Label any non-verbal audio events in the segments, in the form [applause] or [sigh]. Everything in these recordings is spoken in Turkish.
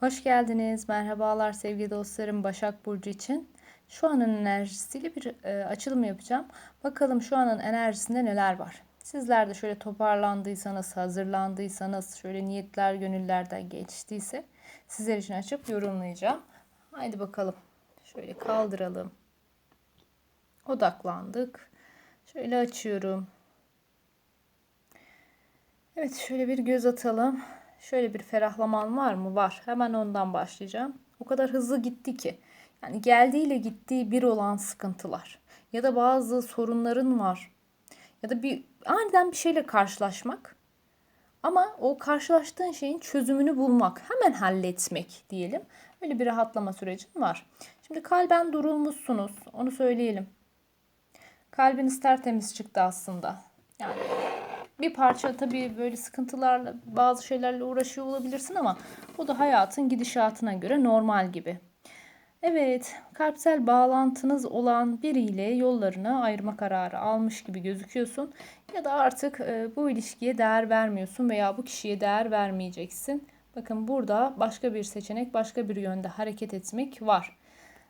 Hoş geldiniz. Merhabalar sevgili dostlarım Başak Burcu için. Şu anın enerjisiyle bir e, açılım yapacağım. Bakalım şu anın enerjisinde neler var. Sizler de şöyle toparlandıysanız, hazırlandıysanız, şöyle niyetler gönüllerden geçtiyse sizler için açıp yorumlayacağım. Haydi bakalım. Şöyle kaldıralım. Odaklandık. Şöyle açıyorum. Evet şöyle bir göz atalım. Şöyle bir ferahlaman var mı? Var. Hemen ondan başlayacağım. O kadar hızlı gitti ki. Yani geldiğiyle gittiği bir olan sıkıntılar. Ya da bazı sorunların var. Ya da bir aniden bir şeyle karşılaşmak. Ama o karşılaştığın şeyin çözümünü bulmak, hemen halletmek diyelim. Öyle bir rahatlama sürecin var. Şimdi kalben durulmuşsunuz. Onu söyleyelim. Kalbiniz tertemiz çıktı aslında. Yani bir parça tabii böyle sıkıntılarla bazı şeylerle uğraşıyor olabilirsin ama o da hayatın gidişatına göre normal gibi. Evet, kalpsel bağlantınız olan biriyle yollarını ayırma kararı almış gibi gözüküyorsun ya da artık e, bu ilişkiye değer vermiyorsun veya bu kişiye değer vermeyeceksin. Bakın burada başka bir seçenek, başka bir yönde hareket etmek var.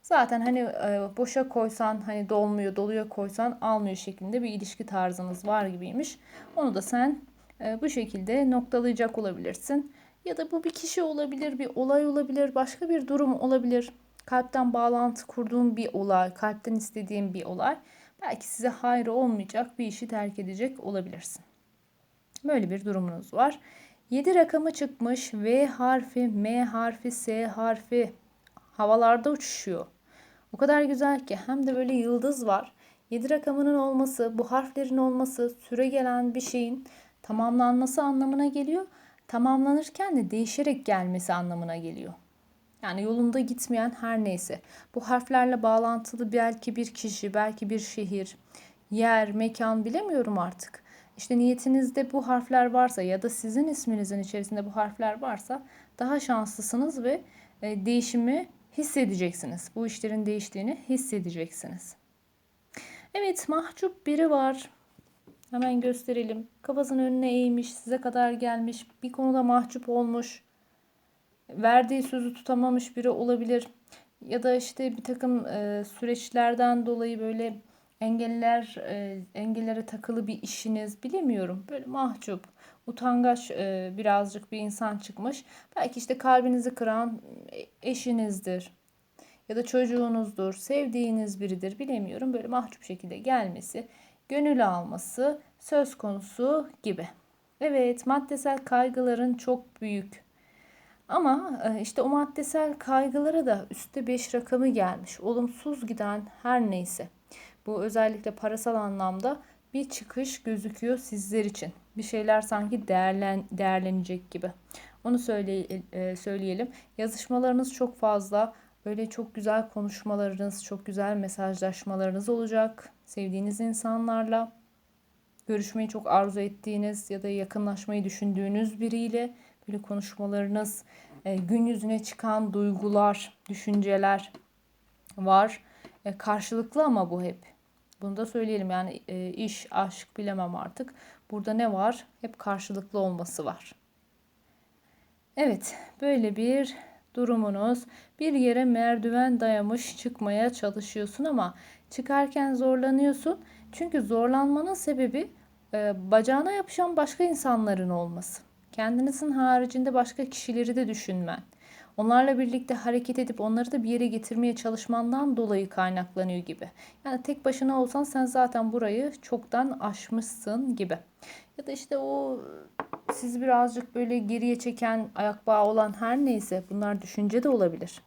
Zaten hani e, boşa koysan hani dolmuyor, doluya koysan almıyor şeklinde bir ilişki tarzınız var gibiymiş. Onu da sen e, bu şekilde noktalayacak olabilirsin. Ya da bu bir kişi olabilir, bir olay olabilir, başka bir durum olabilir. Kalpten bağlantı kurduğun bir olay, kalpten istediğin bir olay. Belki size hayır olmayacak bir işi terk edecek olabilirsin. Böyle bir durumunuz var. 7 rakamı çıkmış. V harfi, M harfi, S harfi, havalarda uçuşuyor. O kadar güzel ki hem de böyle yıldız var. 7 rakamının olması, bu harflerin olması süre gelen bir şeyin tamamlanması anlamına geliyor. Tamamlanırken de değişerek gelmesi anlamına geliyor. Yani yolunda gitmeyen her neyse. Bu harflerle bağlantılı belki bir kişi, belki bir şehir, yer, mekan bilemiyorum artık. İşte niyetinizde bu harfler varsa ya da sizin isminizin içerisinde bu harfler varsa daha şanslısınız ve e, değişimi hissedeceksiniz. Bu işlerin değiştiğini hissedeceksiniz. Evet mahcup biri var. Hemen gösterelim. Kafasını önüne eğmiş, size kadar gelmiş, bir konuda mahcup olmuş. Verdiği sözü tutamamış biri olabilir. Ya da işte bir takım e, süreçlerden dolayı böyle engeller e, engellere takılı bir işiniz bilemiyorum. Böyle mahcup, utangaç e, birazcık bir insan çıkmış. Belki işte kalbinizi kıran eşinizdir ya da çocuğunuzdur, sevdiğiniz biridir bilemiyorum. Böyle mahcup şekilde gelmesi, gönül alması söz konusu gibi. Evet, maddesel kaygıların çok büyük. Ama e, işte o maddesel kaygılara da üstte 5 rakamı gelmiş. Olumsuz giden her neyse. Bu özellikle parasal anlamda bir çıkış gözüküyor sizler için. Bir şeyler sanki değerlen, değerlenecek gibi. Onu e, söyleyelim. Yazışmalarınız çok fazla. Böyle çok güzel konuşmalarınız, çok güzel mesajlaşmalarınız olacak. Sevdiğiniz insanlarla görüşmeyi çok arzu ettiğiniz ya da yakınlaşmayı düşündüğünüz biriyle böyle konuşmalarınız, e, gün yüzüne çıkan duygular, düşünceler var. E, karşılıklı ama bu hep. Bunu da söyleyelim yani e, iş, aşk bilemem artık. Burada ne var? Hep karşılıklı olması var. Evet, böyle bir durumunuz. Bir yere merdiven dayamış çıkmaya çalışıyorsun ama çıkarken zorlanıyorsun. Çünkü zorlanmanın sebebi e, bacağına yapışan başka insanların olması. Kendinizin haricinde başka kişileri de düşünmen. Onlarla birlikte hareket edip onları da bir yere getirmeye çalışmandan dolayı kaynaklanıyor gibi. Yani tek başına olsan sen zaten burayı çoktan aşmışsın gibi. Ya da işte o sizi birazcık böyle geriye çeken ayak bağı olan her neyse bunlar düşünce de olabilir.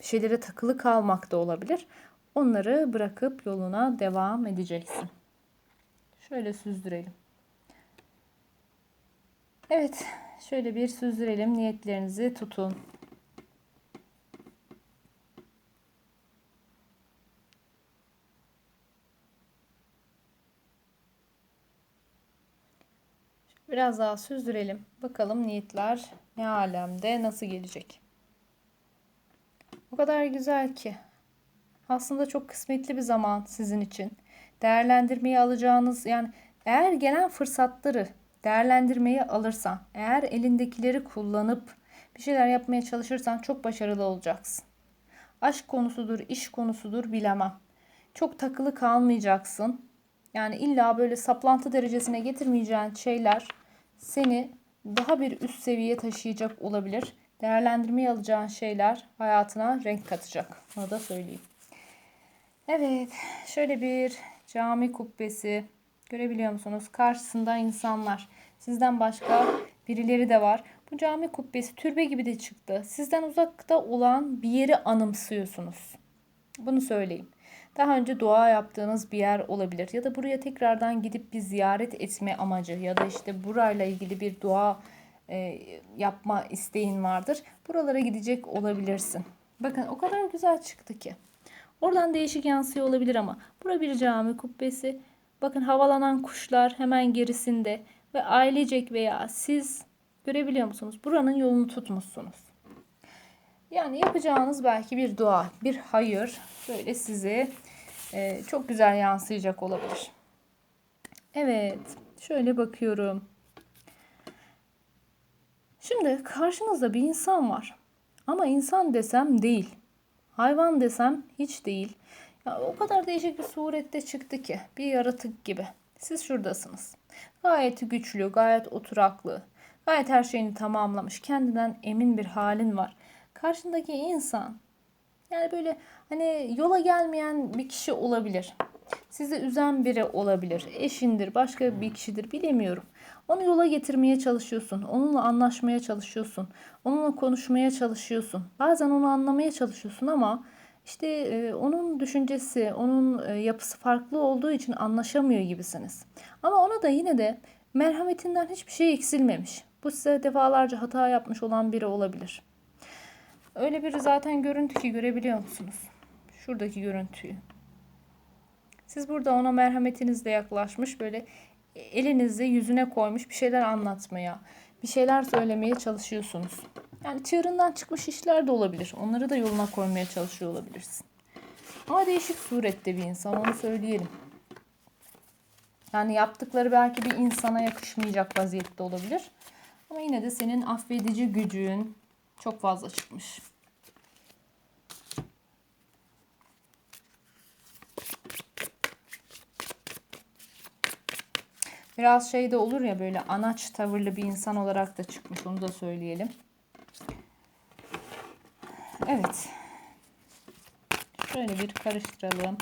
Bir şeylere takılı kalmak da olabilir. Onları bırakıp yoluna devam edeceksin. Şöyle süzdürelim. Evet, şöyle bir süzdürelim. Niyetlerinizi tutun. Biraz daha süzdürelim. Bakalım niyetler ne alemde nasıl gelecek. O kadar güzel ki. Aslında çok kısmetli bir zaman sizin için. Değerlendirmeyi alacağınız yani eğer gelen fırsatları değerlendirmeyi alırsan, eğer elindekileri kullanıp bir şeyler yapmaya çalışırsan çok başarılı olacaksın. Aşk konusudur, iş konusudur bilemem. Çok takılı kalmayacaksın. Yani illa böyle saplantı derecesine getirmeyeceğin şeyler seni daha bir üst seviyeye taşıyacak olabilir. Değerlendirmeye alacağın şeyler hayatına renk katacak. Onu da söyleyeyim. Evet, şöyle bir cami kubbesi görebiliyor musunuz? Karşısında insanlar. Sizden başka birileri de var. Bu cami kubbesi türbe gibi de çıktı. Sizden uzakta olan bir yeri anımsıyorsunuz. Bunu söyleyeyim. Daha önce dua yaptığınız bir yer olabilir ya da buraya tekrardan gidip bir ziyaret etme amacı ya da işte burayla ilgili bir dua e, yapma isteğin vardır. Buralara gidecek olabilirsin. Bakın o kadar güzel çıktı ki. Oradan değişik yansıyor olabilir ama bura bir cami kubbesi. Bakın havalanan kuşlar hemen gerisinde ve ailecek veya siz görebiliyor musunuz? Buranın yolunu tutmuşsunuz. Yani yapacağınız belki bir dua, bir hayır böyle sizi e, çok güzel yansıyacak olabilir. Evet, şöyle bakıyorum. Şimdi karşınızda bir insan var. Ama insan desem değil. Hayvan desem hiç değil. Ya o kadar değişik bir surette çıktı ki bir yaratık gibi. Siz şuradasınız. Gayet güçlü, gayet oturaklı, gayet her şeyini tamamlamış, kendinden emin bir halin var. Karşındaki insan yani böyle hani yola gelmeyen bir kişi olabilir. Sizi üzen biri olabilir. Eşindir, başka bir kişidir bilemiyorum. Onu yola getirmeye çalışıyorsun. Onunla anlaşmaya çalışıyorsun. Onunla konuşmaya çalışıyorsun. Bazen onu anlamaya çalışıyorsun ama işte e, onun düşüncesi, onun e, yapısı farklı olduğu için anlaşamıyor gibisiniz. Ama ona da yine de merhametinden hiçbir şey eksilmemiş. Bu size defalarca hata yapmış olan biri olabilir. Öyle bir zaten görüntü ki görebiliyor musunuz? Şuradaki görüntüyü. Siz burada ona merhametinizle yaklaşmış böyle elinizi yüzüne koymuş bir şeyler anlatmaya, bir şeyler söylemeye çalışıyorsunuz. Yani çığırından çıkmış işler de olabilir. Onları da yoluna koymaya çalışıyor olabilirsin. Ama değişik surette bir insan onu söyleyelim. Yani yaptıkları belki bir insana yakışmayacak vaziyette olabilir. Ama yine de senin affedici gücün çok fazla çıkmış. Biraz şey de olur ya böyle anaç tavırlı bir insan olarak da çıkmış onu da söyleyelim. Evet. Şöyle bir karıştıralım.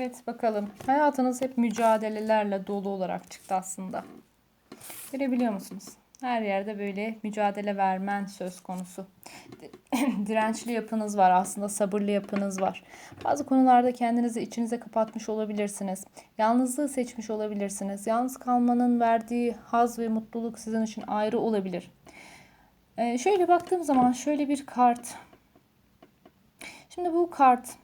Evet bakalım. Hayatınız hep mücadelelerle dolu olarak çıktı aslında. Görebiliyor musunuz? Her yerde böyle mücadele vermen söz konusu. [laughs] Dirençli yapınız var aslında, sabırlı yapınız var. Bazı konularda kendinizi içinize kapatmış olabilirsiniz. Yalnızlığı seçmiş olabilirsiniz. Yalnız kalmanın verdiği haz ve mutluluk sizin için ayrı olabilir. Ee, şöyle baktığım zaman şöyle bir kart. Şimdi bu kart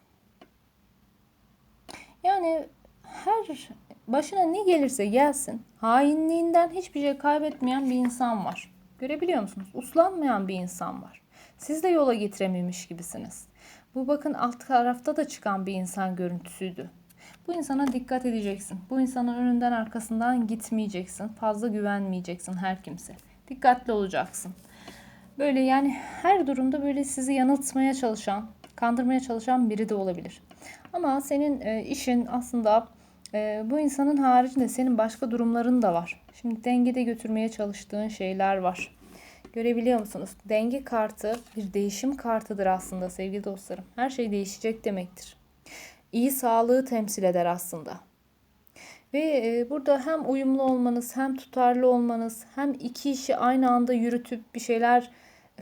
yani her başına ne gelirse gelsin hainliğinden hiçbir şey kaybetmeyen bir insan var. Görebiliyor musunuz? Uslanmayan bir insan var. Siz de yola getirememiş gibisiniz. Bu bakın alt tarafta da çıkan bir insan görüntüsüydü. Bu insana dikkat edeceksin. Bu insanın önünden arkasından gitmeyeceksin. Fazla güvenmeyeceksin her kimse. Dikkatli olacaksın. Böyle yani her durumda böyle sizi yanıltmaya çalışan, kandırmaya çalışan biri de olabilir. Ama senin e, işin aslında e, bu insanın haricinde senin başka durumların da var. Şimdi dengede götürmeye çalıştığın şeyler var. Görebiliyor musunuz? Denge kartı bir değişim kartıdır aslında sevgili dostlarım. Her şey değişecek demektir. İyi sağlığı temsil eder aslında. Ve e, burada hem uyumlu olmanız, hem tutarlı olmanız, hem iki işi aynı anda yürütüp bir şeyler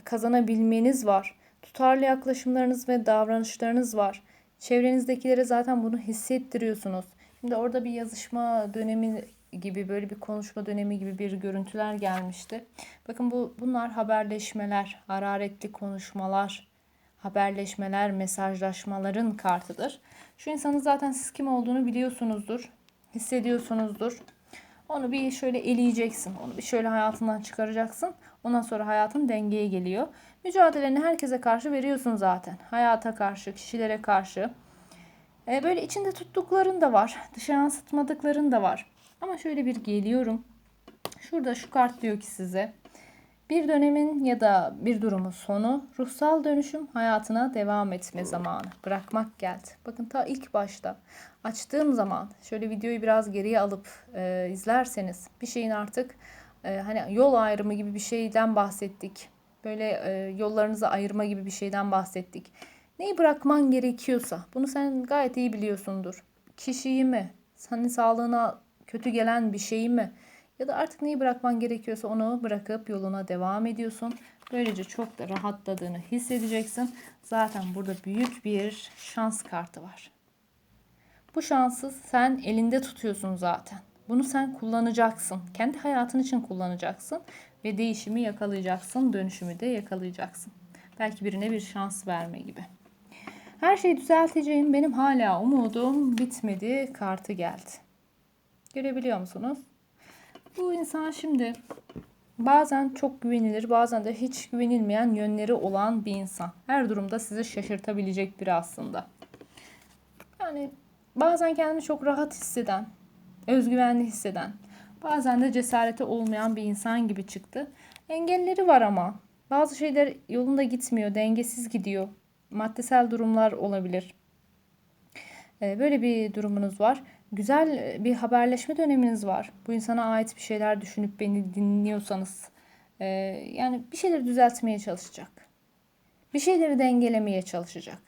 kazanabilmeniz var. Tutarlı yaklaşımlarınız ve davranışlarınız var. Çevrenizdekilere zaten bunu hissettiriyorsunuz. Şimdi orada bir yazışma dönemi gibi böyle bir konuşma dönemi gibi bir görüntüler gelmişti. Bakın bu bunlar haberleşmeler, hararetli konuşmalar, haberleşmeler, mesajlaşmaların kartıdır. Şu insanın zaten siz kim olduğunu biliyorsunuzdur, hissediyorsunuzdur. Onu bir şöyle eleyeceksin. Onu bir şöyle hayatından çıkaracaksın. Ondan sonra hayatın dengeye geliyor. Mücadeleni herkese karşı veriyorsun zaten. Hayata karşı, kişilere karşı. E, böyle içinde tuttukların da var. Dışa yansıtmadıkların da var. Ama şöyle bir geliyorum. Şurada şu kart diyor ki size. Bir dönemin ya da bir durumun sonu, ruhsal dönüşüm hayatına devam etme zamanı. Bırakmak geldi. Bakın ta ilk başta açtığım zaman şöyle videoyu biraz geriye alıp e, izlerseniz bir şeyin artık e, hani yol ayrımı gibi bir şeyden bahsettik. Böyle e, yollarınızı ayırma gibi bir şeyden bahsettik. Neyi bırakman gerekiyorsa bunu sen gayet iyi biliyorsundur. Kişiyi mi? Senin sağlığına kötü gelen bir şeyi mi? Ya da artık neyi bırakman gerekiyorsa onu bırakıp yoluna devam ediyorsun. Böylece çok da rahatladığını hissedeceksin. Zaten burada büyük bir şans kartı var. Bu şansı sen elinde tutuyorsun zaten. Bunu sen kullanacaksın. Kendi hayatın için kullanacaksın ve değişimi yakalayacaksın, dönüşümü de yakalayacaksın. Belki birine bir şans verme gibi. Her şeyi düzelteceğim. Benim hala umudum bitmedi. Kartı geldi. Görebiliyor musunuz? Bu insan şimdi bazen çok güvenilir, bazen de hiç güvenilmeyen yönleri olan bir insan. Her durumda sizi şaşırtabilecek biri aslında. Yani bazen kendini çok rahat hisseden, özgüvenli hisseden, bazen de cesareti olmayan bir insan gibi çıktı. Engelleri var ama bazı şeyler yolunda gitmiyor, dengesiz gidiyor. Maddesel durumlar olabilir. Ee, Böyle bir durumunuz var. Güzel bir haberleşme döneminiz var. Bu insana ait bir şeyler düşünüp beni dinliyorsanız e, yani bir şeyleri düzeltmeye çalışacak. Bir şeyleri dengelemeye çalışacak.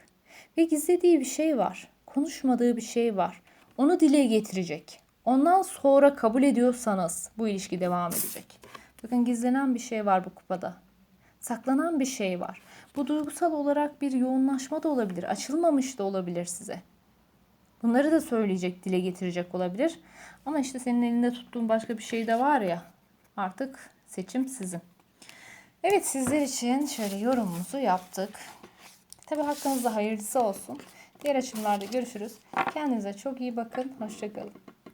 Ve gizlediği bir şey var. Konuşmadığı bir şey var. Onu dile getirecek. Ondan sonra kabul ediyorsanız bu ilişki devam edecek. Bakın gizlenen bir şey var bu kupada. Saklanan bir şey var. Bu duygusal olarak bir yoğunlaşma da olabilir. Açılmamış da olabilir size. Bunları da söyleyecek, dile getirecek olabilir. Ama işte senin elinde tuttuğun başka bir şey de var ya. Artık seçim sizin. Evet sizler için şöyle yorumumuzu yaptık. Tabi hakkınızda hayırlısı olsun. Diğer açımlarda görüşürüz. Kendinize çok iyi bakın. Hoşçakalın.